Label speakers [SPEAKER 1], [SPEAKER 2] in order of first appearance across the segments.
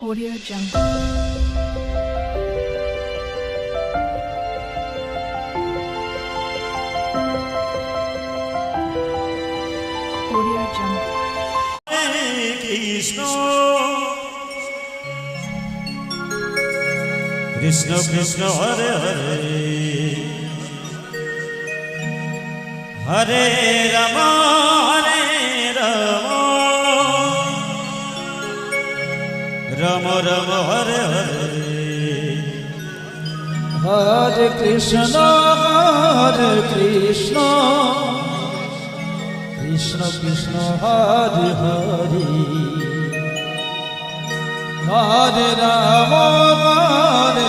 [SPEAKER 1] Audio Jungle. Krishna Krishna Krishna Hare Hare Hare Rama রম রম হরে হরে
[SPEAKER 2] হরে Krishna হরে Krishna Krishna Krishna হরে হরে হরে Ram হরে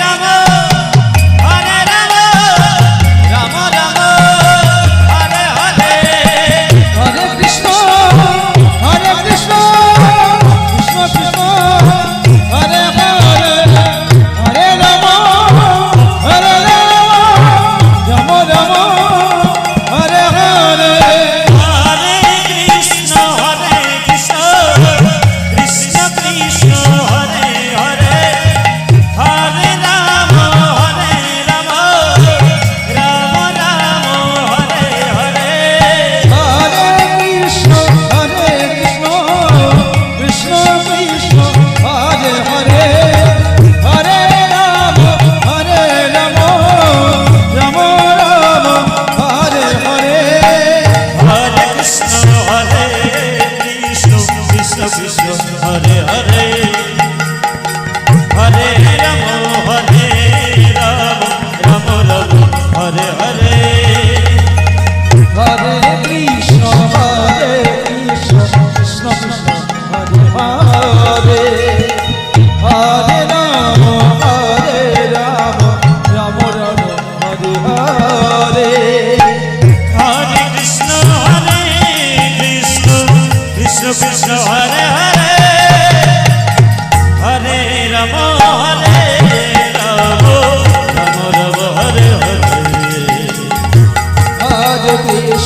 [SPEAKER 1] Ram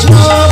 [SPEAKER 2] Krishna